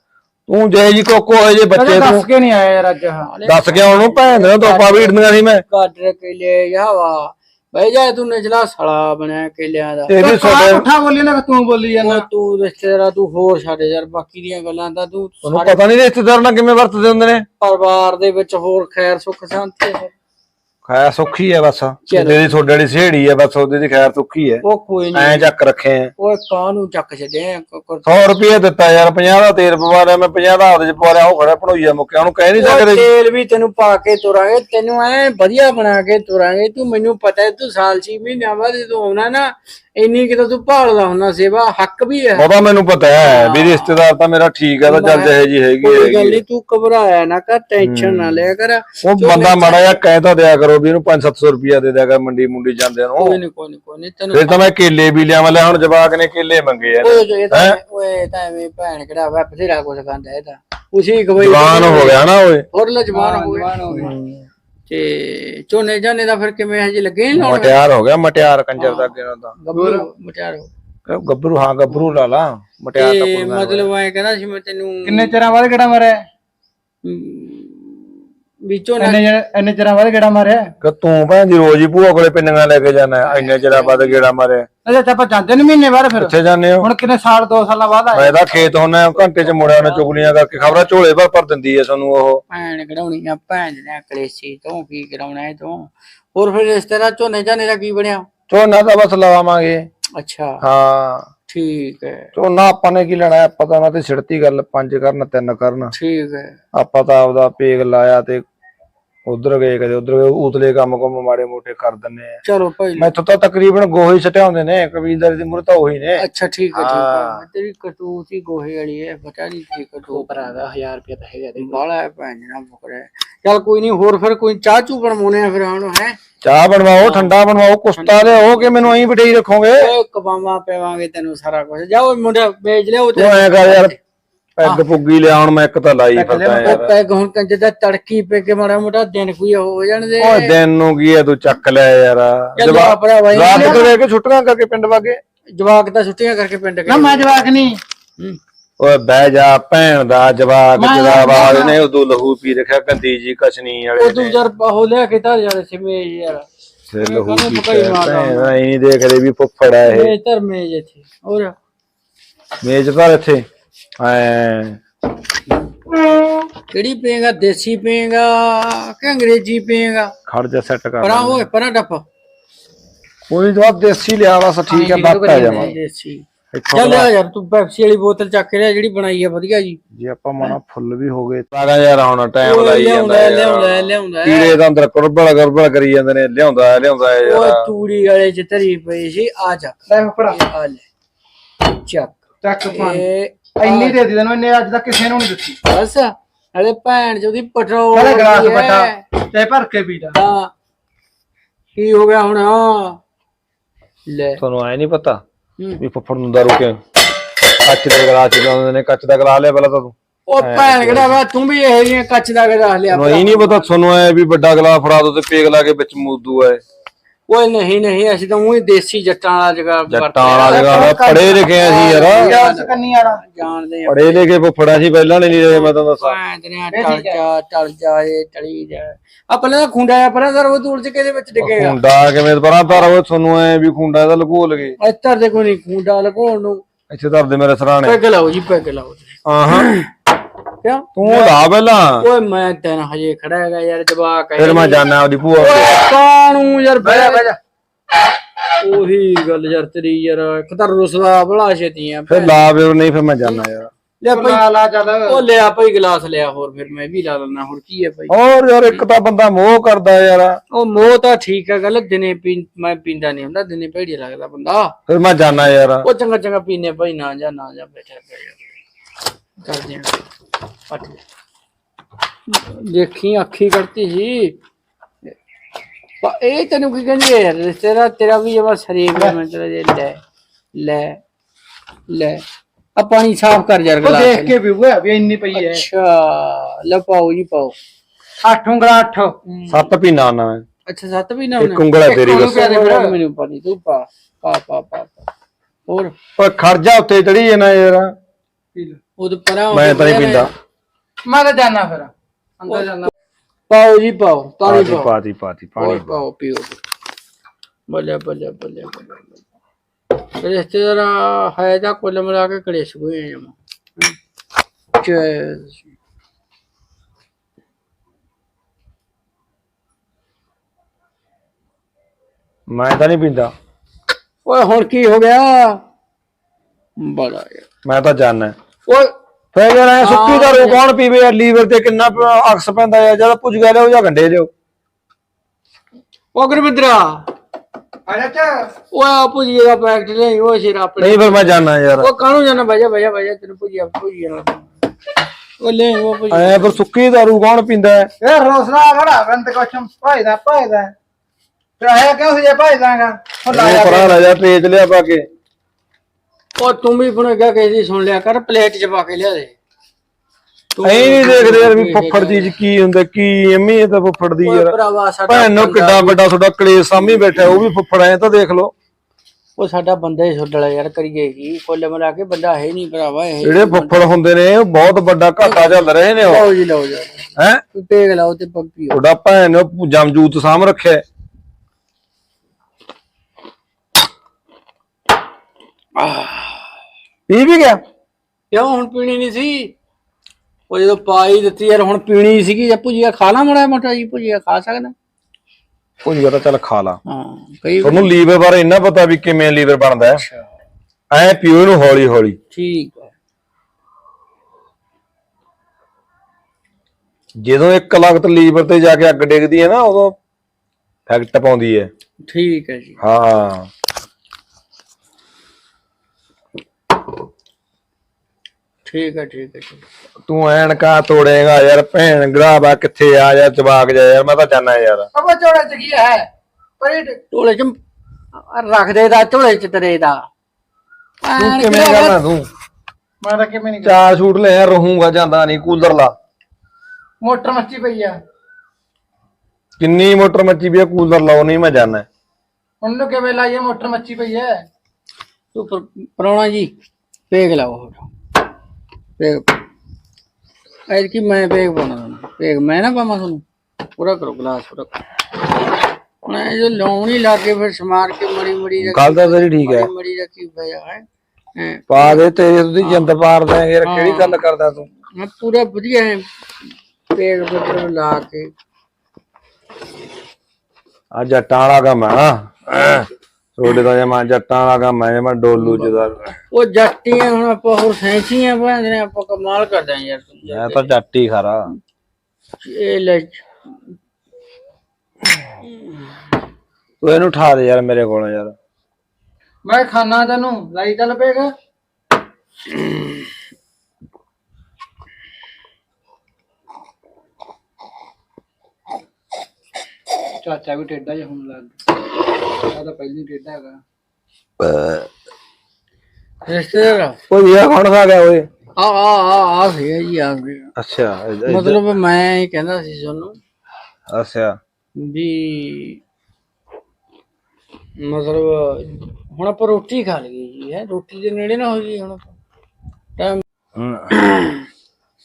ਤੂੰ ਜੇ ਜੀ ਕੋਕੋ ਹੋਏ ਜੇ ਬੱਚੇ ਤੂੰ। ਦੱਸ ਕੇ ਨਹੀਂ ਆਇਆ ਯਾਰ ਅੱਜ। ਹਾਂ। ਦੱਸ ਕੇ ਉਹਨੂੰ ਭੈਣ ਦੇ ਤੋਪਾ ਵੀੜਨੀਆਂ ਸੀ ਮੈਂ। ਕਾਟਰ ਕੇਲੇ ਯਾਵਾ। ਬਈ ਜਾ ਤੂੰ ਨਿਚਲਾ ਸੜਾ ਬਣਿਆ ਕੇਲਿਆਂ ਦਾ। ਇਹ ਵੀ ਤੁਹਾਡੇ ਪੁੱਠਾ ਬੋਲੀ ਨਾ ਤੂੰ ਬੋਲੀ ਜਾਂਦਾ। ਤੂੰ ਰਿਸ਼ਤੇਦਾਰਾ ਤੂੰ ਹੋਰ ਛੱਡ ਯਾਰ ਬਾਕੀ ਦੀਆਂ ਗੱਲਾਂ ਤਾਂ ਤੂੰ ਤੁਹਾਨੂੰ ਪਤਾ ਨਹੀਂ ਰਿਸ਼ਤੇਦਾਰ ਨਾਲ ਕਿਵੇਂ ਵਰਤਦੇ ਹੁੰਦੇ ਨੇ। ਪਰਿਵਾਰ ਦੇ ਵਿੱਚ ਹੋਰ ਖੈਰ ਸੁੱਖ ਸ਼ਾਂਤੀ ਹੈ। ਖਾਇਆ ਸੁੱਖੀ ਹੈ ਬਸ। ਜਿਹਦੇ ਦੀ ਤੁਹਾਡੇ ਵਾਲੀ ਸਹੇੜੀ ਹੈ ਬਸ ਉਹਦੇ ਦੀ ਖੈਰ ਸੁੱਖੀ ਹੈ ਉਹ ਕੋਈ ਐਂ ਨਹੀਂ ਚੱਕ ਰੱਖੇ ਆ। ਉਹ ਕਾਂ ਨੂੰ ਚੱਕ ਛੱਡਿਆ 100 ਰੁਪਏ ਦਿੱਤਾ ਯਾਰ 50 ਦਾ ਤੇਲ ਪਵਾ ਲਿਆ ਮੈਂ 50 ਦਾ ਚ ਪਵਾ ਲਿਆ ਉਹ ਖੜਾ ਭਣੋਈਆ ਮੁੱਕਿਆ ਉਹਨੂੰ ਕਹਿ ਨਹੀਂ ਉਹ ਸਕਦੇ। ਤੇਲ ਵੀ ਤੈਨੂੰ ਪਾ ਕੇ ਤੁਰਾਂਗੇ ਤੈਨੂੰ ਐ ਵਧੀਆ ਬਣਾ ਕੇ ਤੁਰਾਂਗੇ ਤੂੰ ਮੈਨੂੰ ਪਤਾ ਹੈ ਤੂੰ ਸਾਲ 6 ਮਹੀਨਿਆਂ ਬਾਅਦ ਜਦੋਂ ਆਉਣਾ ਨਾ ਇੰਨੀ ਕਿਤੇ ਤੂੰ ਭਾਲਦਾ ਹੁੰਦਾ ਸੇਵਾ ਹੱਕ ਵੀ ਹੈ। ਉਹਦਾ ਮੈਨੂੰ ਪਤਾ ਹੈ ਵੀ ਰਿਸ਼ਤੇਦਾਰ ਤਾਂ ਮੇਰਾ ਠੀਕ ਹੈ ਤਾਂ ਚੱਲ ਜਿਹੇ ਜੀ ਹੈਗੀ ਕੋਈ ਹੈਗੀ ਗੱਲ ਨਹੀਂ ਤੂੰ ਘਬਰਾਇਆ ਨਾ ਕਰ ਟੈਨਸ਼ਨ ਨਾ ਲਿਆ ਕਰ। ਉਹ ਬੰਦਾ ਮਾੜਾ ਜਿਹਾ ਕਹਿ ਤਾਂ ਦਿਆ ਕਰੋ ਵੀ ਇਹਨੂੰ 5-700 ਰੁਪਿਆ ਦੇ ਦਿਆ ਕਰ ਮੰਡੀ ਮੁੰਡੀ ਜਾਂਦੇ ਨੂੰ। ਕੋਈ ਨਹੀਂ ਕੋਈ ਨਹੀਂ ਕੋਈ ਨਹੀਂ ਤੈਨੂੰ ਫਿਰ ਤਾਂ ਮੈਂ ਕੇਲੇ ਵੀ ਲਿਆਵਾਂ ਲੈ ਹੁਣ ਜਵਾਕ ਨੇ ਕੇਲੇ ਮੰਗੇ ਆ ਓਏ ਤਾਂ ਓਏ ਤਾਂ ਐਵੇਂ ਭੈਣ ਕਿਹੜਾ ਵਾ ਬਥੇਰਾ ਕੁਝ ਖਾਂਦਾ ਇਹ ਤਾਂ। ਉਸੇ ਖਵਾਈ ਜਵਾਨ ਹੋ ਗਿਆ ਨਾ ਓਏ ਹੋਰ ਲਜਵਾਨ ਹੋ ਗਿਆ। ਤੇ ਝੋਨੇ ਜਾਨੇ ਦਾ ਫਿਰ ਕਿਵੇਂ ਹਜੇ ਲੱਗੇ ਨਹੀਂ ਲਾਉਣ? ਮਟਿਆਰ ਹੋ ਗਿਆ ਮਟਿਆਰ ਕੰਜਰ ਦਾ ਕਿਹਨਾਂ ਦਾ ਗੱਭਰੂ ਮਟਿਆਰ ਹੋ ਗੱਭਰੂ ਹਾਂ ਗੱਭਰੂ ਲਾ ਲਾ ਮਟਿਆਰ ਤਾਂ ਤੇ ਮਤਲਬ ਐ ਕਹਿੰਦਾ ਸੀ ਮੈਂ ਤੈਨੂੰ ਕਿੰਨੇ ਚਿਰਾਂ ਬਾਅਦ ਕਿਹੜਾ ਮਾਰਿਆ? ਵੀ ਝੋਨਾ ਇੰਨੇ ਚਿਰ- ਇੰਨੇ ਚਿਰਾਂ ਬਾਅਦ ਕਿਹੜਾ ਮਾਰਿਆ? ਕਿ ਤੂੰ ਭੈਣ ਦੀ ਰੋਜ਼ ਹੀ ਭੂਆ ਕੋਲੇ ਪਿੰਨੀਆਂ ਲੈ ਕੇ ਜਾਣਾ ਹੈ। ਇੰਨੇ ਚਿਰਾਂ ਬਾਅਦ ਗੇੜਾ ਮਾਰਿਆ। ਅੱਛਾ ਤਾਂ ਆਪਾਂ ਜਾਂਦੇ ਨਹੀਂ ਮਹੀਨੇ ਬਾਅਦ ਫਿਰ? ਕਿੱਥੇ ਜਾਂਦੇ ਹੋ? ਹੁਣ ਕਿੰਨੇ ਸਾਲ 2 ਸਾਲਾਂ ਬਾਅਦ ਆਏ? ਮੈਂ ਤਾਂ ਖੇਤ ਹੁੰਨਾ ਘੰਟੇ ਚ ਮੁੜਿਆ ਉਹਨੇ ਚੁਗਲੀਆਂ ਕਰਕੇ। ਖਬਰਾਂ ਝੋਲੇ ਭਰ ਭਰ ਦਿੰਦੀ ਐ ਸਾਨੂੰ ਉਹ। ਭੈਣ ਕਢਾਉਣੀ ਆ ਭੈਣ ਨੇ ਕਲੇਸੀ ਤੋਂ ਕੀ ਕਰਾਉਣਾ ਇਹ ਤੋਂ। ਹੋਰ ਫਿਰ ਇਸ ਤਰ੍ਹਾਂ ਝੋਨੇ ਜਾਨੇ ਦਾ ਕੀ ਬਣਿਆ? ਝੋਨਾ ਤਾਂ ਬਸ ਲਵਾਵਾਂਗੇ ਅੱਛਾ। ਹਾਂ। ਠੀਕ ਹੈ। ਝੋਨਾ ਆਪਾਂ ਨੇ ਕੀ ਲੈਣਾ ਹੈ? ਆਪਾਂ ਤਾਂ ਉਹਨਾਂ ਤੇ ਛਿੜਤੀ ਗੱਲ ਪੰਜ ਕਰਨ ਤਿੰਨ ਕਰਨ। ਠੀਕ ਹੈ। ਆਪਾਂ ਤਾਂ ਆਪਦਾ ਪੇਗ ਲਾਇਆ ਤੇ ਉਧਰ ਗਏ ਕਦੇ ਉਧਰ ਗਏ ਉਤਲੇ ਕੰਮ ਕੰਮ ਮਾੜੇ ਮੋਟੇ ਕਰ ਦਿੰਨੇ ਆ। ਚਲੋ ਭਾਈ। ਮੈਥੋਂ ਤਾਂ ਤਕਰੀਬਨ ਗੋਹੇ ਛਟਿਆਉਂਦੇ ਨੇ ਕਬੀਲਦਾਰੀ ਦੀ ਮੁਰਤਾ ਉਹੀ ਨੇ। ਅੱਛਾ ਠੀਕ ਹੈ ਠੀਕ ਹਾਂ। ਹੈ ਤੇਰੀ ਕਟੂਤ ਹੀ ਗੋਹੇ ਵਾਲੀ ਹੈ ਪਤਾ ਨਹੀਂ ਕੀ ਕਟੂਤ ਭਰਾਗਾ 1000 ਰੁਪਏ ਤਾਂ ਹੈਗਾ ਤੇ ਬਾਲਾ ਹੈ ਭੈਣ ਨਾ ਬੁਕਰੇ ਚੱਲ ਕੋਈ ਨਹੀਂ ਹੋਰ ਫਿਰ ਕੋਈ ਚਾਹ ਚੂ ਬਣਵਾਉਣੇ ਆ ਫਿਰ ਹੁਣ ਹੈ? ਚਾਹ ਬਣਵਾਓ ਠੰਡਾ ਬਣਵਾਓ ਕੁਸਤਾ ਲਿਆਓ ਕਿ ਮੈਨੂੰ ਐਂ ਬਿਠਾਈ ਰੱਖੋਗੇ? ਕਬਾਵਾ ਪੇਵਾਂਗੇ ਤੈਨੂੰ ਸਾਰਾ ਕੁਝ ਜਾਓ ਮੁੰਡਾ ਵੇਚ ਲਿਆਓ ਤੂੰ ਐਂ ਕਰ ਯਾਰ ਪੈਗ ਪੁੱਗੀ ਲਿਆਉਣ ਮੈਂ ਇੱਕ ਤਾਂ ਲਾਈ ਫਿਰਦਾ ਯਾਰ। ਪੈਗ ਹੁਣ ਕੰਜ ਦਾ ਤੜਕੀ ਪੇ ਕੇ ਮਾੜਾ ਮੋਟਾ ਦਿਨ ਕੋਈ ਹੋ ਜਾਣ ਦੇ ਓਏ ਦਿਨ ਨੂੰ ਕੀ ਐ ਤੂੰ ਚੱਕ ਲੈ ਯਾਰ। ਚੱਲ ਜਾ ਭਰਾ ਬਾਈ ਰਾਤ ਤੋਂ ਲੈ ਕੇ ਛੁੱਟੀਆਂ ਕਰਕੇ ਪਿੰਡ ਵਾਗੇ ਜਵਾਕ ਤਾਂ ਛੁੱਟੀਆਂ ਕਰਕੇ ਪਿੰਡ ਨਾ ਗਏ ਮੈਂ ਜਵਾਕ ਨਹੀਂ। ਓਏ ਬਹਿ ਜਾ ਭੈਣ ਦਾ ਜਵਾਕ ਜਵਾਬਾਦ ਨੇ ਉਦੋਂ ਲਹੂ ਪੀ ਰੱਖਿਆ ਗੰਦੀ ਜੀ ਕਸ਼ਨੀ ਵਾਲੇ ਉਹ ਤੂੰ ਜਰ ਉਹ ਲੈ ਕੇ ਤਾਂ ਯਾਰ ਸਿਮੇ ਯਾਰ। ਫਿਰ ਲਹੂ ਪੀ ਭੈਣ ਦਾ ਨਹੀਂ ਦੇਖਦੇ ਵੀ ਫੁੱਫੜ ਆ ਇਹ। ਇਹ ਧਰਮੇ ਜਿੱਥੇ ਹੋਰ? ਮੇਜ ਪਰ ਇੱਥੇ? ਐ ਕਿਹੜੀ ਪੀਏਗਾ? ਦੇਸੀ ਪੀਏਗਾ ਕਿ ਅੰਗਰੇਜ਼ੀ ਪੀਏਗਾ? ਖੜ ਜਾ ਸੈੱਟ ਕਰ ਪਰਾਂ ਹੋਏ ਪਰਾਂ ਡੱਪ ਕੋਈ ਤਾਂ ਦੇਸੀ ਲਿਆ ਬਸ ਠੀਕ ਹੈ ਬੱਤ ਆ ਜਾਵਾਂ ਦੇਸੀ। ਚੱਲ ਆ ਯਾਰ ਤੂੰ ਪੈਪਸੀ ਵਾਲੀ ਬੋਤਲ ਚੱਕ ਕੇ ਲਿਆ ਜਿਹੜੀ ਬਣਾਈ ਆ ਵਧੀਆ ਜੀ। ਜੇ ਆਪਾਂ ਮਨਾ ਫੁੱਲ ਵੀ ਹੋ ਗਏ। ਤਾਂ ਯਾਰ ਹੁਣ ਟਾਈਮ ਲਾਈ ਜਾਂਦਾ ਲਿਆਉਂਦਾ। ਲਿਆਉਂਦਾ ਲਿਆਉਂਦਾ। ਕੀੜੇ ਤਾਂ ਅੰਦਰ ਕੁਰਬਲ ਕੁਰਬਲ ਕਰੀ ਜਾਂਦੇ ਨੇ ਲਿਆਉਂਦਾ ਹੈ, ਲਿਆਉਂਦਾ ਉਹ ਯਾਰ ਤੂੜੀ ਵਾਲੇ ਚ ਧਰੀ ਪਈ ਸੀ ਆ ਜਾ। ਲੈ ਫੜਾ ਆ ਲੈ। ਚੱਕ। ਚੱਕ ਪਾਣੀ। ਇੰਨੀ ਦੇ ਦੀ ਤੈਨੂੰ ਇੰਨੇ ਅੱਜ ਤੱਕ ਕਿਸੇ ਨੂੰ ਨਹੀਂ ਦਿੱਤੀ। ਬਸ ਹਲੇ ਭੈਣ ਚ ਉਹਦੀ ਪਟਰੋਲ ਗਲਾਸ ਹੋ। ਤੇ ਭਰ ਕੇ ਪੀ ਲੈ। ਹਾਂ। ਕੀ ਹੋ ਗਿਆ ਹੁਣ? ਲੈ। ਤੁਹਾਨੂੰ ਐ ਨਹੀਂ ਪਤਾ ਹੂੰ। ਵੀ ਫੁੱਫੜ ਨੂੰ ਦਾਰੂ ਕੇ ਕੱਚ ਦੇ ਗਲਾਸ ਚ ਲਾਉਂਦੇ ਨੇ ਕੱਚ ਦਾ ਗਲਾਸ ਲਿਆ ਪਹਿਲਾਂ ਤਾਂ ਤੂੰ। ਉਹ ਭੈਣ ਕਿਹੜਾ ਵਾ ਤੂੰ ਵੀ ਇਹ ਜਿਹੀਆਂ ਕੱਚ ਦਾ ਗਲਾਸ ਲਿਆ ਇਹ ਨਹੀਂ ਪਤਾ ਤੁਹਾਨੂੰ ਐ ਵੀ ਵੱਡਾ ਗਲਾਸ ਫੜਾ ਦੋ ਤੇ ਪੇਗ ਲਾ ਕੇ ਵਿੱਚ ਮੂਦੂ ਐ ਓਏ ਨਹੀਂ ਨਹੀਂ ਅਸੀਂ ਤਾਂ ਉਹੀ ਦੇਸੀ ਜੱਟਾਂ ਵਾਲਾ ਜਗਾ ਜੱਟਾਂ ਵਾਲਾ ਜਗ੍ਹਾ ਪੜੇ ਲਿਖੇ ਆ ਸੀ ਯਾਰ। ਯਾਰ ਸਕੰਨੀ ਵਾਲਾ। ਜਾਣਦੇ ਆ। ਪੜੇ ਲਿਖੇ ਫੁੱਫੜਾ ਸੀ ਪਹਿਲਾਂ ਨਹੀਂ ਰਹੇ ਮੈਂ ਤੁਹਾਨੂੰ ਦੱਸਾਂ। ਪਾਂਦਰਿਆ ਟਲ ਜਾ ਟਲ ਜਾ ਇਹ ਟਲੀ ਜਾ। ਆ ਪਹਿਲਾਂ ਤਾਂ ਖੁੰਡਾ ਆ ਪਰਾਂ ਸਰ ਉਹ ਦੂਰ ਚ ਕਿਹਦੇ ਵਿੱਚ ਡਿੱਗੇਗਾ ਖੁੰਡਾ ਕਿਵੇਂ ਪਰਾਂ ਧਰ ਉਹ ਤੁਹਾਨੂੰ ਐ ਵੀ ਖੁੰਡਾ ਇਹਦਾ ਲਕੋ ਲਗੇ ਇੱਧਰ ਦੇ ਕੋਈ ਨਹੀਂ ਖੁੰਡਾ ਲਗਾਉਣ ਨੂੰ। ਇੱਥੇ ਧਰ ਦੇ ਮੇਰੇ ਸਰਾਣੇ। ਪੈਗ ਲਾਓ ਜੀ ਪੈਗ ਲਾਓ ਆਹਾਂ। ਕਿਆ ਤੂੰ ਲਾ ਪਹਿਲਾਂ। ਓਏ ਮੈਂ ਤੈਨੂੰ ਹਜੇ ਖੜਾ ਹੈਗਾ ਯਾਰ ਜਵਾਕ ਹੈ ਫਿਰ ਮੈਂ ਜਾਣਾ ਆਪਦੀ ਭੂਆ ਕੋਲ। ਕਾਣੂ ਯਾਰ ਬਹਿ ਜਾ ਬਹਿ ਜਾ। ਉਹੀ ਗੱਲ ਯਾਰ ਤੇਰੀ ਯਾਰ ਇੱਕ ਤਾਂ ਰੁਸਦਾ ਬੜਾ ਛੇਤੀਆਂ ਫਿਰ ਲਾ ਫਿਰ ਨਹੀਂ ਫਿਰ ਮੈਂ ਜਾਣਾ ਯਾਰ। ਲੈ ਲਾ ਭਾਈ ਲਾ ਚੱਲ। ਉਹ ਲਿਆ ਭਾਈ ਗਲਾਸ ਲਿਆ ਹੋਰ ਫਿਰ ਮੈਂ ਵੀ ਲਾ ਲੈਣਾ ਹੋਰ ਕੀ ਹੈ ਭਾਈ? ਹੋਰ ਯਾਰ ਇੱਕ ਤਾਂ ਬੰਦਾ ਮੋਹ ਕਰਦਾ ਯਾਰ। ਉਹ ਮੋਹ ਤਾਂ ਠੀਕ ਹੈ ਗੱਲ ਦਿਨੇ ਪੀ ਮੈਂ ਪੀਂਦਾ ਨਹੀਂ ਹੁੰਦਾ ਦਿਨੇ ਭੇੜੀ ਲੱਗਦਾ ਬੰਦਾ। ਫਿਰ ਮੈਂ ਜਾਣਾ ਯਾਰ। ਉਹ ਚੰਗਾ ਚੰਗਾ ਪੀਨੇ ਭਾਈ ਨਾ ਜਾ ਨਾ ਜਾ ਬੈਠਾ ਪਿਆ ਕਰਦੇ ਆ। ਪੱਟ ਦੇਖੀ ਅੱਖੀ ਕਰਤੀ ਸੀ। ਪਰ ਇਹ ਤੈਨੂੰ ਕੀ ਕਹਿੰਦੀ ਹੈ? ਯਾਰ ਤੇਰਾ ਤੇਰਾ ਵੀ ਜਮਾ ਸਰੀਰ ਦਾ ਮੈਂ ਤੇਰਾ ਜੇ ਲੈ ਲੈ ਲੈ। ਆ ਪਾਣੀ ਸਾਫ਼ ਕਰ ਯਾਰ ਉਹ ਗਲਾਸ ਦੇਖ ਕੇ ਪੀਊਗਾ ਵੀ ਇੰਨੀ ਪਈ ਹੈ। ਅੱਛਾ ਲੈ ਪਾਓ ਜੀ ਪਾਓ। ਅੱਠ ਉਂਗਲਾ ਅੱਠ। ਸੱਤ ਪੀਣਾ ਨਾ ਮੈਂ। ਅੱਛਾ ਸੱਤ ਵੀ ਨਾ ਇੱਕ ਉਂਗਲ ਹੈ ਤੇਰੀ ਬਸ। ਮੈਨੂੰ ਪਾਣੀ ਤੂੰ ਪਾ ਪਾ ਪਾ ਪਾ ਪਾ। ਹੋਰ? ਓਏ ਖੜ ਜਾ ਉੱਤੇ ਚੜੀ ਜਾਣਾ ਯਾਰ। ਪੀ ਲਓ। ਉਹਦੇ ਪਰਾਂ ਹੋ ਮੈਂ ਤਾਂ ਨਹੀਂ ਪੀਂਦਾ। ਮੈਂ ਤਾਂ ਜਾਣਾ ਫਿਰ। ਅੰਦਰ ਜਾਣਾ ਪਾਓ ਜੀ ਪਾਓ ਪਾਣੀ ਪਾਤੀ ਪਾਓ ਪਾਤੀ ਪਾਤੀ ਪਾਣੀ ਪਾਓ ਪੀਓ। ਬੱਲੇ ਬੱਲੇ ਬੱਲੇ ਬੱਲੇ ਰਿਸ਼ਤੇਦਾਰ ਹੈ ਤਾਂ ਕੁੱਲ ਮਿਲਾ ਕੇ ਕਲੇਸ਼ ਹੋਏ ਆ ਜਮਾ। ਚੈਸ ਮੈਂ ਤਾਂ ਨਹੀਂ ਪੀਂਦਾ। ਓਏ ਹੁਣ ਕੀ ਹੋ ਗਿਆ? ਬੜਾ ਯਾਰ। ਮੈਂ ਤਾਂ ਜਾਣਾ ਫੇਰ ਐ ਸੁੱਕੀ ਦਾਰੂ ਕੌਣ ਪੀਵੇ ਯਾਰ? ਲੀਵਰ ਤੇ ਕਿੰਨਾ ਅਕਸ ਪੈਂਦਾ ਯਾਰ ਜਦ ਪੁੱਜ ਗਿਆ ਲਿਓ ਜਾਂ ਗੰਡੇ ਲਿਓ ਉਹ ਗੁਰਮਿੰਦਰਾ ਆ ਓਏ ਆ ਦਾ ਪੈਕਟ ਨਹੀਂ ਉਹ ਸਿਰ ਆਪਣੇ। ਨਹੀਂ ਫਿਰ ਮੈਂ ਜਾਣਾ ਯਾਰ। ਉਹ ਕਾਹਨੂੰ ਜਾਣਾ? ਬਜਾ ਬਜਾ ਬਜਾ ਤੈਨੂੰ ਭੁਜੀਆ ਨਾਲ। ਉਹ ਲੈ ਉਹ ਭੁਜੀਆ ਐ ਫਿਰ ਸੁੱਕੀ ਦਾਰੂ ਕੌਣ ਪੀਂਦਾ ਹੈ? ਇਹ ਰੋਸਨਾ ਬੜਾ ਬੰਦ ਕੋਚਮ ਭਾਈਦਾ ਭਾਈਦਾ। ਫਿਰ ਆਇਆ ਕਿਉਂ ਸੀ ਜੇ ਭਾਈਦਾਗਾ ਉਹ ਲਾ ਉਹ ਜਾ ਪਰਾਂ ਲੈ ਜਾ ਟ੍ਰੇਚ ਲਿਆ ਪਾ ਕੇ। ਉਹ ਤੂੰ ਵੀ ਫੁਣ ਗਿਆ ਕਿਸੇ ਦੀ ਸੁਣ ਲਿਆ ਕਰ ਪਲੇਟ ਚ ਪਾ ਕੇ ਲਿਆ ਦੇ। ਤੂੰ ਐ ਨਹੀਂ ਦੇਖਦੇ ਯਾਰ ਵੀ ਫੁੱਫੜ ਚੀਜ਼ ਕੀ ਹੁੰਦਾ ਕੀ ਅੰਮੀ ਇਹ ਤਾਂ ਫੁੱਫੜ ਦੀ ਓਏ ਯਾਰ। ਭਰਾਵਾ ਸਾਡਾ ਭੈਣ ਨੂੰ ਕਿੱਡਾ ਵੱਡਾ ਤੁਹਾਡਾ ਕਲੇਸ਼ ਸਾਹਮਣੇ ਬੈਠਾ ਉਹ ਵੀ ਫੁੱਫੜ ਐ ਤਾਂ ਦੇਖ ਲਓ। ਉਹ ਸਾਡਾ ਬੰਦਾ ਹੀ ਛੱਡਲਾ ਯਾਰ ਕਰੀਏ ਕੀ? ਕੁੱਲ ਮਿਲਾ ਕੇ ਬੰਦਾ ਹੈ ਨਹੀਂ ਭਰਾਵਾ ਇਹ ਜਿਹੜੇ ਫੁੱਫੜ ਹੁੰਦੇ ਨੇ ਉਹ ਬਹੁਤ ਵੱਡਾ ਘਾਟਾ ਚੱਲ ਰਹੇ ਨੇ ਉਹ। ਲਓ ਜੀ ਲਓ ਜੀ। ਹੈ? ਤੂੰ ਪੇਗ ਲਾਓ ਤੇ ਪੱਪੀ ਤੁਹਾਡਾ ਭੈਣ ਨੇ ਜਮਜੂਤ ਸਾਂਭ ਰੱਖਿਆ। ਹੈ। ਪੀ ਵੀ ਗਿਆ? ਕਿਉਂ? ਹੁਣ ਪੀਣੀ ਨਹੀਂ ਸੀ। ਉਹ ਜਦੋਂ ਪਾਈ ਦਿੱਤੀ ਯਾਰ ਹੁਣ ਪੀਣੀ ਸੀਗੀ। ਜਾਂ ਭੁਜੀਆ ਖਾ ਲਾ ਮੜਾ ਮੋਟਾ ਜੀ ਭੁਜੀਆ ਖਾ ਸਕਦਾ। ਉਹ ਤਾਂ ਚੱਲ ਖਾ ਲਾ। ਹਾਂ ਕਈ ਤੁਹਾਨੂੰ ਲੀਵਰ ਬਾਰੇ ਇੰਨਾ ਪਤਾ ਵੀ ਕਿਵੇਂ ਲੀਵਰ ਬਣਦਾ ਹੈ। ਐ ਪੀਓ ਇਹਨੂੰ ਹੌਲੀ ਹੌਲੀ ਠੀਕ ਹੈ ਜਦੋਂ ਇੱਕ ਲਗਤ ਲੀਵਰ ਤੇ ਜਾ ਕੇ ਅੱਗ ਡਿੱਗਦੀ ਹੈ ਨਾ ਉਦੋਂ ਫੈਕਟ ਪਾਉਂਦੀ ਹੈ। ਠੀਕ ਹੈ ਜੀ। ਹਾਂ। ਠੀਕ ਹੈ ਠੀਕ ਹੈ ਠੀਕ ਹੈ। ਤੂੰ ਐਨਕਾ ਤੋੜੇਗਾ ਯਾਰ ਭੈਣ ਗਰਾਬਾ ਕਿੱਥੇ ਆ ਜਾ ਜਵਾਕ ਜਾ ਯਾਰ ਮੈਂ ਤਾਂ ਜਾਣਾ ਯਾਰ। ਅਬਾ ਚੋੜਾ ਚ ਕੀ ਹੈ? ਪਰੇ ਝੋਲੇ ਚ ਰੱਖ ਦੇ ਦਾ ਝੋਲੇ ਚ ਤੇਰੇ ਦਾ ਤੂੰ ਕਿਵੇਂ ਕਰਨਾ ਤੂੰ? ਮੈਂ ਤਾਂ ਕਿਵੇਂ ਨਹੀਂ ਚਾਰ ਸ਼ੂਟ ਲੈ ਰਹੂੰਗਾ ਜਾਂਦਾ ਨਹੀਂ ਕੂਲਰ ਲਾ। ਮੋਟਰ ਮੱਚੀ ਪਈ ਆ। ਕਿੰਨੀ ਮੋਟਰ ਮੱਚੀ ਵੀ ਆ ਕੂਲਰ ਲਾਓ ਨਹੀਂ ਮੈਂ ਜਾਣਾ ਉਹਨੂੰ ਕਿਵੇਂ ਲਾਈਏ ਮੋਟਰ ਮੱਚੀ ਪਈ ਹੈ? ਤੂੰ ਪਰ- ਪ੍ਰਾਹੁਣਾ ਜੀ ਪੇਗ ਲਾਓ ਹੋਰ ਪੇਗ ਐਦ ਕੀ ਮੈਂ ਪੇਗ ਪਾਉਣਾ। ਪੇਗ ਮੈਂ ਨਾ ਪਾਵਾਂ ਤੁਹਾਨੂੰ। ਪੂਰਾ ਕਰੋ ਗਲਾਸ ਪੂਰਾ ਇਹ ਜੋ ਲਾਉਣੀ ਲਾ ਕੇ ਫਿਰ ਸਮਾਰ ਕੇ ਮੜੀ ਮੜੀ ਦਾ ਗੱਲ ਤਾਂ ਤੇਰੀ ਠੀਕ ਹੈ। ਮੜੀ ਕੀ ਪਿਆ ਹੈ। ਪਾ ਦੇ ਤੇ ਉਹਦੀ ਜਿੰਦ ਪਾਰ ਦੇ ਯਾਰ ਕਿਹੜੀ ਗੱਲ ਕਰਦਾ ਤੂੰ। ਮੈਂ ਪੂਰਾ ਵਧੀਆ ਹੈ। ਪੇਗ ਬੱਤਰ ਲਾ ਕੇ। ਆ ਜੱਟਾਂ ਵਾਲਾ ਕੰਮ ਹੈ ਨਾ। ਛੋੜੇ ਦਾ ਜਮਾ ਜੱਟਾਂ ਵਾਲਾ ਕੰਮ ਹੈ ਜਮਾ ਡੋਲੂ ਜਦਾ। ਉਹ ਜੱਟੀਆਂ ਹੁਣ ਆਪਾਂ ਹੋਰ ਸੈਂਚੀਆਂ ਬਣਦੇ ਨੇ ਆਪਾਂ ਕਮਾਲ ਕਰਦੇ ਆ ਯਾਰ ਮੈਂ ਤਾਂ ਜੱਟ ਖਰਾ। ਇਹ ਲੈ ਤੂੰ ਇਹਨੂੰ ਠਾ ਦੇ ਯਾਰ ਮੇਰੇ ਕੋਲੋਂ ਯਾਰ। ਮੈਂ ਖਾਣਾ ਤੈਨੂੰ ਲਾਈ ਚੱਲ ਪਏਗਾ ਚਾਚਾ ਵੀ ਟੇਡਾ ਜਿਹਾ ਹੋਣ ਲੱਗ ਗਿਆ। ਪਹਿਲੀ ਟੇਡਾ ਹੈਗਾ। ਰਿਸ਼ਤੇਦਾਰ ਉਹ ਯਾਰ ਕੌਣ ਖਾ ਗਿਆ ਓਏ। ਆ ਆ ਆ ਆ ਗਿਆ ਜੀ ਆ ਗਿਆ ਅੱਛਾ ਇਹ- ਇਹ- ਮਤਲਬ ਮੈਂ ਇਹ ਕਹਿੰਦਾ ਸੀ ਤੁਹਾਨੂੰ ਅੱਛਾ। ਵੀ ਮਤਲਬ ਹੁਣ ਆਪਾਂ ਰੋਟੀ ਖਾ ਲਈ ਜੀ ਹੈ। ਰੋਟੀ ਦੇ ਨੇੜੇ ਨਾ ਹੋ ਜੀ ਹੁਣ ਟਾਈਮ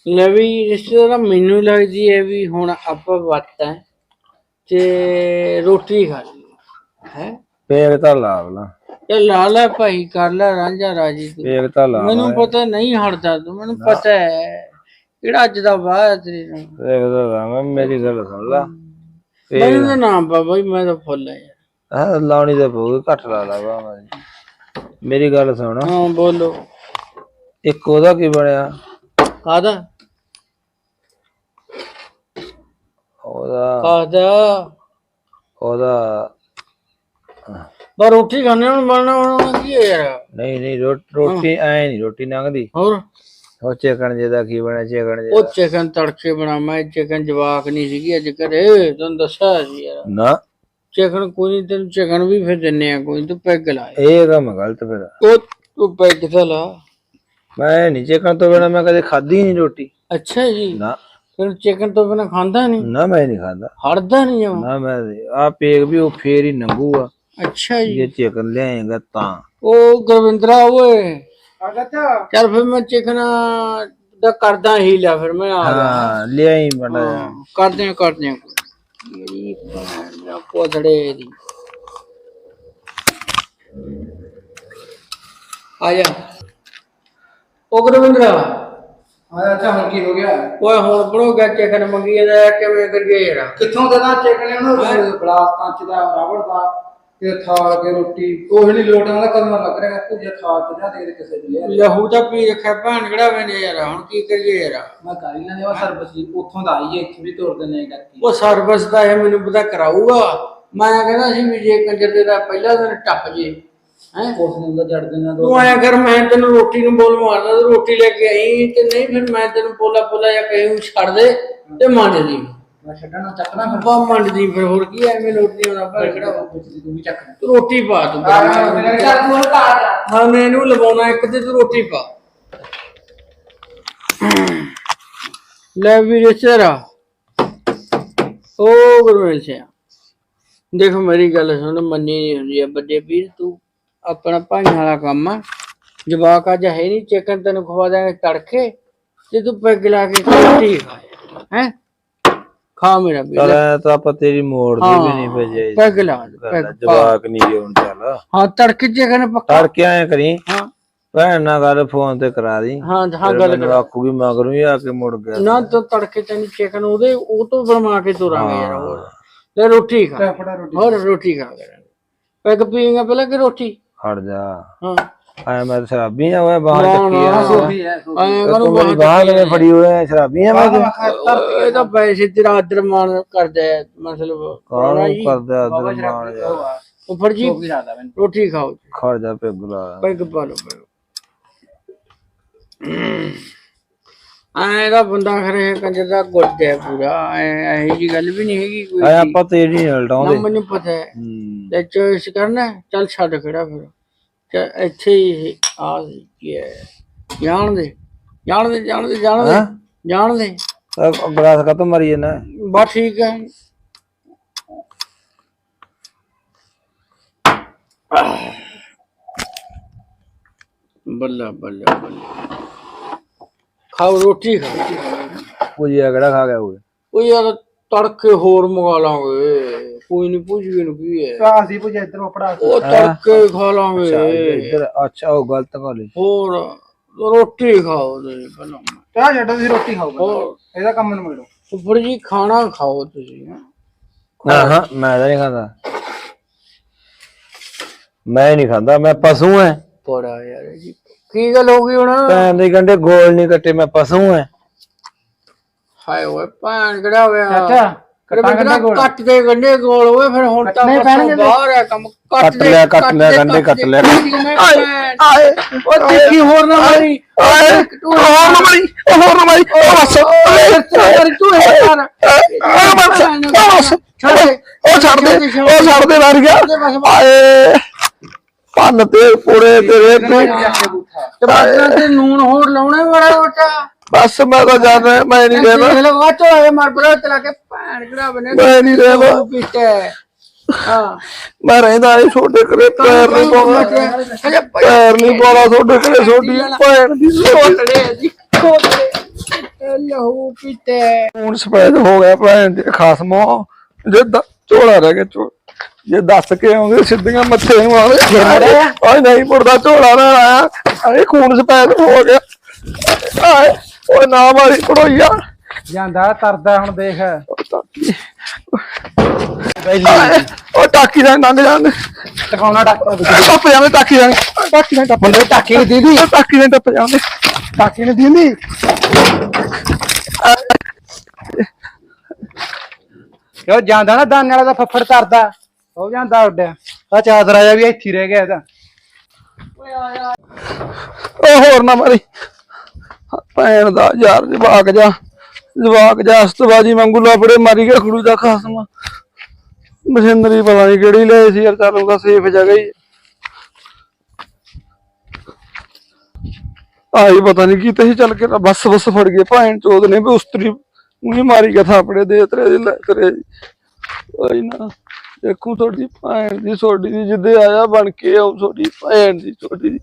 ਲੈ ਵੀ ਰਿਸ਼ਤੇਦਾਰ ਮੈਨੂੰ ਲੱਗਦੀ ਹੈ ਵੀ ਹੁਣ ਆਪਾਂ ਵਕਤ ਹੈ ਤੇ ਰੋਟੀ ਖਾ ਲਈ ਹੈ। ਪੇਗ ਤਾਂ ਲਾ ਲਾ। ਇਹ ਲਾ ਲੈ ਭਾਈ ਕਰ ਲੈ ਰਾਂਝਾ ਰਾਜੀ ਤੂੰ। ਪੇਗ ਤਾਂ ਲਾ ਮੈਨੂੰ ਪਤਾ ਨਹੀਂ ਹਟਦਾ ਤੂੰ ਮੈਨੂੰ ਪਤਾ ਹੈ। ਕਿਹੜਾ ਅੱਜ ਦਾ ਵਾਹ ਤੇਰੇ ਨਾਲ? ਤਾਂ ਮੈਂ ਮੇਰੀ ਗੱਲ ਸੁਣ ਲਾ। ਮੈਨੂੰ ਤਾਂ ਨਾਮ ਬਾਬਾ ਜੀ ਮੈਂ ਤਾਂ ਫੁੱਲ ਆ ਯਾਰ। ਹਾਂ ਲਾਉਣੀ ਤਾਂ ਪਊਗੀ ਘੱਟ ਲਾ ਲਾ ਬਾਬਾ ਮੇਰੀ ਗੱਲ ਸੁਣ। ਹਾਂ ਬੋਲੋ। ਇੱਕ ਉਹਦਾ ਕੀ ਬਣਿਆ? ਕਾਦਾ ਉਹਦਾ ਕਾਦਾ ਉਹਦਾ ਪਰ ਰੋਟੀ ਖਾਣੇ ਨੂੰ ਬਣਨਾ ਬਣਾਉਣਾ ਕੀ ਹੈ ਯਾਰ ਨਹੀਂ ਨਹੀਂ ਰੋਟੀ ਐ ਨਹੀਂ ਰੋਟੀ ਲੰਘਦੀ। ਹੋਰ? ਉਹ ਚਿਕਨ ਜਿਹਦਾ ਕੀ ਬਣਿਆ ਚਿਕਨ ਉਹ ਜਿਹਦਾ। ਚਿਕਨ ਤੜਕੇ ਬਣਾਵਾਂ ਚਿਕਨ ਜਵਾਕ ਨਹੀਂ ਸੀਗੀ ਅੱਜ ਘਰੇ ਤੁਹਾਨੂੰ ਦੱਸਿਆ ਸੀ ਯਾਰ। ਨਾ। ਚਿਕਨ ਕੋਈ ਨੀ, ਤੈਨੂੰ ਚਿਕਨ ਵੀ ਫਿਰ ਦਿੰਨੇ ਆ ਕੋਈ ਨੀ, ਤੂੰ ਪੈਗ ਲਾ। ਇਹ ਕੰਮ ਗਲਤ ਫਿਰ। ਉਹ ਤੂੰ ਪੈਗ ਤਾਂ ਲਾ। ਮੈਂ ਨਹੀਂ ਚਿਕਨ ਤੋਂ ਬਿਨਾ ਮੈਂ ਕਦੇ ਖਾਧੀ ਨਹੀਂ ਰੋਟੀ। ਅੱਛਾ ਜੀ। ਨਾ। ਫਿਰ ਚਿਕਨ ਤੋਂ ਬਿਨਾ ਖਾਂਦਾ ਨਹੀਂ? ਨਾ ਮੈਂ ਨਹੀਂ ਖਾਂਦਾ। ਹੜਦਾ ਨਹੀਂ ਜਮਾ ਨਾ ਮੈਂ ਆ ਪੇਗ ਵੀ ਉਹ ਫੇਰ ਹੀ ਨੰਗੂਗਾ। ਅੱਛਾ ਜੀ। ਜੇ ਚਿਕਨ ਲਿਆਏਗਾ ਤਾਂ। ਉਹ ਗੁਰਵਿੰਦਰਾ ਓਏ। ਚਾਚਾ ਚੱਲ ਫਿਰ ਮੈਂ ਚਿਕਨ ਦਾ ਕਰਦਾ ਹੀ ਲਿਆ ਫਿਰ ਮੈਂ ਆ ਗਿਆ। ਹਾਂ ਲਿਆਈ ਬੜਾ ਕਰਦੇ ਆ ਕਰਦੇ ਆ ਮੇਰੀ ਭੈਣ ਦਾ ਦੀ। ਆ ਜਾ। ਉਹ ਗੁਰਵਿੰਦਰਾ। ਆ ਚਾਚਾ ਹੁਣ ਕੀ ਹੋ ਗਿਆ? ਓਏ ਹੁਣ ਬੜੋ ਗਿਆ ਚਿਕਨ ਮੰਗੀ ਇਹਦਾ ਕਿਵੇਂ ਕਰੀਏ ਯਾਰ। ਕਿੱਥੋਂ ਦੇਣਾ ਚਿਕਨ ਇਹਨੂੰ? ਗਲਾਸ ਕੰਚ ਦਾ ਰਾਵੜ ਦਾ। ਤੇ ਥਾਲ ਕੇ ਰੋਟੀ ਉਹ ਨਹੀਂ ਲੋਟਾਂ ਦਾ ਕਦਮ ਲੱਗ ਰਿਹਾ ਤੂੰ ਜੇ ਥਾਲ ਤੇ ਨਾ ਦੇ ਦੇ ਕਿਸੇ ਦੇ ਲਹੂ ਦਾ ਪੀ ਰੱਖਿਆ ਭੈਣ ਕਿਹੜਾ ਵੇਨੇ ਯਾਰ ਹੁਣ ਕੀ ਕਰੀਏ ਯਾਰ? ਮੈਂ ਕਰ ਹੀ ਨਾ ਦੇਵਾ ਸਰਵਿਸ ਦੀ ਉੱਥੋਂ ਦਾ ਆਈ ਹੈ ਇੱਥੇ ਵੀ ਤੋੜ ਦਿੰਦੇ ਕਰਕੇ। ਉਹ ਸਰਵਿਸ ਦਾ ਇਹ ਮੈਨੂੰ ਪਤਾ ਕਰਾਊਗਾ। ਮੈਂ ਕਹਿੰਦਾ ਸੀ ਵੀ ਜੇ ਕੰਜਰ ਦੇ ਦਾ ਪਹਿਲਾ ਦਿਨ ਟੱਪ ਜੇ ਹੈ? ਉਸ ਨੂੰ ਦਾ ਜੜ ਦੇਣਾ ਤੂੰ ਆਇਆ ਕਰ ਮੈਂ ਤੈਨੂੰ ਰੋਟੀ ਨੂੰ ਬੋਲ ਮਾਰਦਾ ਰੋਟੀ ਲੈ ਕੇ ਆਈ ਤੇ ਨਹੀਂ ਫਿਰ ਮੈਂ ਤੈਨੂੰ ਪੋਲਾ ਪੋਲਾ ਜਾਂ ਕਹੀਂ ਛੱਡ ਦੇ ਤੇ ਮੰਨ ਜੀ। ਮੈਂ ਛੱਡਣਾ ਚੱਕਣਾ ਫਿਰ। ਬਾ ਮੰਨ ਜੀ ਫਿਰ ਹੋਰ ਕੀ ਐਵੇਂ ਰੋਟੀ ਹੋਣਾ ਪਰ ਕਿਹੜਾ ਵਿੱਚ ਦੀ ਤੂੰ ਵੀ ਚੱਕ ਤੂੰ ਰੋਟੀ ਪਾ ਤੂੰ ਮੇਰੇ ਘਰ ਤੂੰ ਘਰ ਜਾ ਹਾਂ ਮੈਂ ਇਹਨੂੰ ਲਵਾਉਣਾ ਇੱਕ ਤੇ ਤੂੰ ਰੋਟੀ ਪਾ। ਲੈ ਵੀ ਰਿਸ਼ਤੇਰਾ ਉਹ ਗੁਰਮੇਲ ਸਿੰਘ ਦੇਖ ਮੇਰੀ ਗੱਲ ਸੁਣ ਮੰਨੀ ਨਹੀਂ ਹੁੰਦੀ ਆ ਵੱਡੇ ਵੀਰ ਤੂੰ। ਆਪਣਾ ਭਾਈਆਂ ਵਾਲਾ ਕੰਮ ਆ। ਜਵਾਕ ਅੱਜ ਹੈ ਨਹੀਂ ਚਿਕਨ ਤੈਨੂੰ ਖਵਾ ਦਾਂਗੇ ਤੜਕੇ। ਤੇ ਤੂੰ ਪੈਗ ਲਾ ਕੇ ਰੋਟੀ ਖਾ। ਹੈ? ਖਾ ਮੇਰਾ ਵੀਰ ਚਲ ਐਂ ਤਾਂ ਆਪਾਂ ਤੇਰੀ ਮੋੜ ਦੀ ਵੀ ਨਹੀਂ ਭੇਜਿਆ ਪੈਗ ਲਾ ਪੈਗ ਪਾ ਜਵਾਕ ਨਹੀਂ ਹੁਣ ਚੱਲ। ਹਾਂ ਤੜਕੇ ਚਿਕਨ ਪੱਕਾ। ਤੜਕੇ ਆਏ ਕਰੀ। ਹਾਂ। ਭੈਣ ਨਾਲ ਗੱਲ ਫੋਨ ਤੇ ਕਰਾ ਦੀ। ਹਾਂ ਹਾਂ ਫਿਰ ਗੱਲ ਮੈਨੂੰ ਆਖੂਗੀ ਮਗਰੋਂ ਹੀ ਆ ਕੇ ਮੁੜ ਗਿਆ ਨਾ ਤਾਂ ਤੜਕੇ ਤੈਨੂੰ ਚਿਕਨ ਉਹਦੇ ਉਹ ਤੋਂ ਬਣਵਾ ਕੇ ਤੋਰਾਂਗੇ ਯਾਰ ਹੋਰ। ਲੈ ਰੋਟੀ ਖਾ। ਰੋਟੀ। ਹੋਰ ਰੋਟੀ ਖਾ ਕਰਾਂਗੇ ਪੈਗ ਪੀਏਗਾ ਪਹਿਲਾਂ ਕਿ ਰੋਟੀ? ਹਟ ਜਾ। ਹਾਂ। ਐ ਮੈਂ ਤਾਂ ਸ਼ਰਾਬੀ ਆ ਓਏ ਬਾਹਰ ਚੱਕੀ ਆ ਸੋਫੀ ਹੈ ਐਂ ਤੂੰ ਕਰੋ ਮੇਰੀ ਬਾਹਰ ਕਿਵੇਂ ਫੜੀ ਹੋਇਆ ਸ਼ਰਾਬੀ ਆ ਮੈਂ ਤੂੰ? ਇਹ ਤਾਂ ਪੈਸੇ ਤੇਰਾ ਆਦਰ ਮਾਨ ਕਰਦਾ ਹੈ ਮਤਲਬ ਕਰਦਾ ਅਦਰ ਮਾਰ ਜਾ ਉਹ ਰਾਦਾ ਮੈਨੂੰ। ਰੋਟੀ ਖਾਓ ਖੜ ਜਾ ਪਿਗਲਾ ਪੈਗ ਪਾ ਪੈਗ। ਐਂ ਦਾ ਬੰਦਾ ਖਰੇ ਕੰਜਰ ਦਾ ਹੈ ਪੂਰਾ। ਐ ਇਹੀ ਜੀ ਗੱਲ ਵੀ ਨਹੀਂ ਹੈਗੀ ਕੋਈ ਆਪਾਂ ਤੇਰੀ ਨਹੀਂ ਨਾ ਹਲਟਾਉਂਦੇ ਮੈਨੂੰ ਪਤਾ ਹੈ। ਤੇ ਚੋਇਸ ਕਰਨਾ? ਚੱਲ ਛੱਡ ਖੜਾ ਫਿਰ। ਇੱਥੇ ਹੀ ਆ ਕੀ ਹੈ? ਜਾਣ ਦੇ ਜਾਣ ਦੇ ਜਾਣ ਦੇ ਜਾਣ ਦੇ ਹੈਂ? ਜਾਣ ਦੇ। ਤਾਂ ਗਲਾਸ ਕਾ ਮਰੀ ਜਾਣਾ ਬਸ ਠੀਕ ਹੈ। ਬੱਲਾ ਬੱਲਾ ਬੱਲਾ। ਖਾਓ ਰੋਟੀ ਖਾਓ। ਪੁਜਿਆ ਕਿਹੜਾ ਖਾ ਗਿਆ ਓਏ ਉਹ ਯਾਰ ਤੜਕੇ ਹੋਰ ਮੰਗਾ ਲਾਂਗੇ। ਕੋਈ ਨਹੀਂ ਪੁੱਛ ਨੂੰ ਕੀ ਹੈ। ਆ ਸੀ ਪੁੱਜੇ ਇਧਰੋਂ ਫੜਾ ਉਹ ਤੜਕੇ ਖਾ ਲਾਂਗੇ। ਇੱਧਰ ਅੱਛਾ ਉਹ ਗਲਤ ਗੱਲ ਹੋਰ ਰੋਟੀ ਖਾਓ ਤੁਸੀਂ ਪਹਿਲਾਂ। ਚਾਹ ਛੱਡੋ ਤੁਸੀਂ ਰੋਟੀ ਖਾਓ ਇਹਦਾ ਕੰਮ ਨੂੰ ਮਿਲੋ ਉੱਪਰ ਜੀ ਖਾਣਾ ਖਾਓ ਤੁਸੀਂ। ਹੈਂ। ਹਾਂ ਹਾਂ ਮੈਂ ਤਾਂ ਨਹੀਂ ਖਾਂਦਾ। ਮੈਂ ਨਹੀਂ ਖਾਂਦਾ ਮੈਂ ਪਸ਼ੂ ਐ ਬੜਾ ਯਾਰ ਜੀ। ਕੀ ਗੱਲ ਹੋ ਗਈ ਹੁਣ? ਭੈਣ ਦੇ ਗੰਡੇ ਗੋਲ ਨਹੀਂ ਕੱਟੇ ਮੈਂ ਪਸ਼ੂ ਐ ਹਾਏ ਓਏ ਭੈਣ ਕਿਹੜਾ ਹੋਇਆ? ਚਾਚਾ ਕੱਟਾਂ ਗੰਡੇ ਕੱਟ ਦੇ ਗੰਡੇ ਗੋਲ ਹੋਏ ਫਿਰ ਹੁਣ ਤਾਂ ਪਰਸੋਂ ਬਾਹਰ ਹੈ ਕੰਮ। ਕੱਟ ਦੇ ਲਿਆ, ਕੱਟ ਲਿਆ, ਗੰਢੇ ਕੱਟ ਲਿਆ। ਆਏ ਉਹ ਦੇਖੀ ਹੋਰ ਨਾ ਮਾਰੀ। ਆਏ। ਤੂੰ ਹੋਰ ਨਾ ਮਾਰੀ ਹੋਰ ਨਾ ਮਾਰੀ ਉਹ ਬਸ। ਯਾਰ ਤੂੰ ਇਹ ਕਰ ਉਹ ਬਸ। ਉਹ ਬਸ। ਛੱਡ ਦੇ। ਉਹ ਛੱਡ ਦੇ ਉਹ ਛੱਡ ਦੇ। ਮਰ ਗਿਆ। ਆਏ ਪੰਨ ਤੇ ਪੂਰੇ ਤੇਰੇ ਤੇ ਤੇ ਬਾਤਾਂ ਤੇ ਨੂਨ ਹੋਰ ਲਾਉਣਾ ਬੜਾ ਉੱਚਾ ਬਸ ਮੈਂ ਤਾਂ ਜਾਣਾ ਮੈਂ ਨਹੀਂ ਰਹਿਣਾ। ਦੇਖ ਲਓ ਆ ਤੋ ਆਏ ਮਾਰ ਬੜਾ ਚਲਾ ਕੇ ਭੈਣ ਕਿਹੜਾ ਬਣੇ ਮੈਂ ਨਹੀਂ ਰਹਿਣਾ। ਪੀਤੇ। ਹਾਂ। ਮੈਂ ਰਹਿੰਦਾ ਇਹ ਛੋਟੇ ਕਰੇ ਪੈਰ ਨਹੀਂ ਪਾਉਣਾ। ਪੈਰ ਨਹੀਂ ਪਾਉਣਾ ਛੋਟੇ ਕਰੇ ਛੋਟੀ ਭੈਣ ਦੀ ਕੋਤੜੇ ਜੀ ਕੋਤੜੇ ਲਹੂ ਪੀਤੇ। ਹੁਣ ਸਫੈਦ ਹੋ ਗਿਆ ਭੈਣ ਦੇ ਖਸਮੋ ਜੇ ਝੋਲਾ ਰਹਿ ਗਿਆ ਝੋ ਜੇ ਦੱਸ ਕੇ ਆਉਂਦੇ ਸਿੱਧੀਆਂ ਮੱਥੇ ਨੂੰ ਆਵੇ। ਓਏ ਨਹੀਂ ਪੁਰਦਾ ਝੋਲਾ ਨਾ ਆਇਆ। ਅਰੇ ਖੂਨ ਸਫੈਦ ਹੋ ਗਿਆ। ਆਏ। ਓਏ ਨਾ ਮਾਰੀ ਪੜੋਈਆ ਜਾਂਦਾ ਤਰਦਾ ਹੁਣ ਦੇਖ। ਉਹ ਟਾਕੀ ਨਾਲ ਲੰਘ ਜਾਂਦੇ ਟਿਕਾਉਣਾ ਡਾਕਟਰ ਟੱਪ ਜਾਂਦੇ ਟਾਕੀ ਨਾਲ ਟਾਕੀ ਨਾਲ ਟੱਪ ਜਾਂਦੇ ਟਾਕੀ ਨਹੀਂ ਦੀਦੀ। ਟਾਕੀ ਨਾਲ ਟੱਪ ਜਾਂਦੇ ਟਾਕੀ ਨਹੀਂ ਦੀਦੀ। ਕਿਉਂ ਜਾਂਦਾ ਨਾ ਦਾਨੇ ਵਾਲਾ ਦਾ ਫੱਫੜ ਤਰਦਾ। ਉਹ ਜਾਂਦਾ ਉੱਡਿਆ ਆ ਚਾਦਰਾ ਜਾ ਵੀ ਇੱਥੇ ਹੀ ਰਹਿ ਗਿਆ ਇਹਦਾ। ਉਹ ਹੋਰ ਨਾ ਮਾਰੀ। ਭੈਣ ਦਾ ਯਾਰ ਜਵਾਕ ਜਾ ਜਵਾਕ ਜਾ, ਅਸਤਬਾਜੀ ਵਾਂਗੂ ਲਾਪੜੇ ਮਾਰੀ ਗਿਆ ਖੜੂ ਦਾ ਖਾਸਮਾ। ਮਸ਼ੀਨਰੀ ਪਤਾ ਨਹੀਂ ਕਿਹੜੀ ਲਈ ਸੀ ਯਾਰ ਚੱਲੂਗਾ ਸੇਫ ਜਗ੍ਹਾ ਹੀ ਆਈ ਪਤਾ ਨਹੀਂ ਕੀ ਤੇ ਚੱਲ ਕੇ ਬੱਸ ਬੱਸ ਫੜ ਗਏ। ਭੈਣ ਚੋਦ ਨੇ ਵੀ ਉਸਤਰੀ ਉਹੀ ਮਾਰੀ ਗਿਆ ਥਾਪੜੇ ਦੇ, ਤੇਰੇ ਦੀ ਲੈ, ਤੇਰੇ ਦੀ। ਨਾ, ਦੇਖੂ ਤੁਹਾਡੀ ਭੈਣ ਦੀ ਛੋਟੀ ਦੀ ਜਿੱਦੇ ਆਇਆ ਬਣ ਕੇ ਆਉ ਤੁਹਾਡੀ ਭੈਣ ਦੀ ਛੋਟੀ ਦੀ।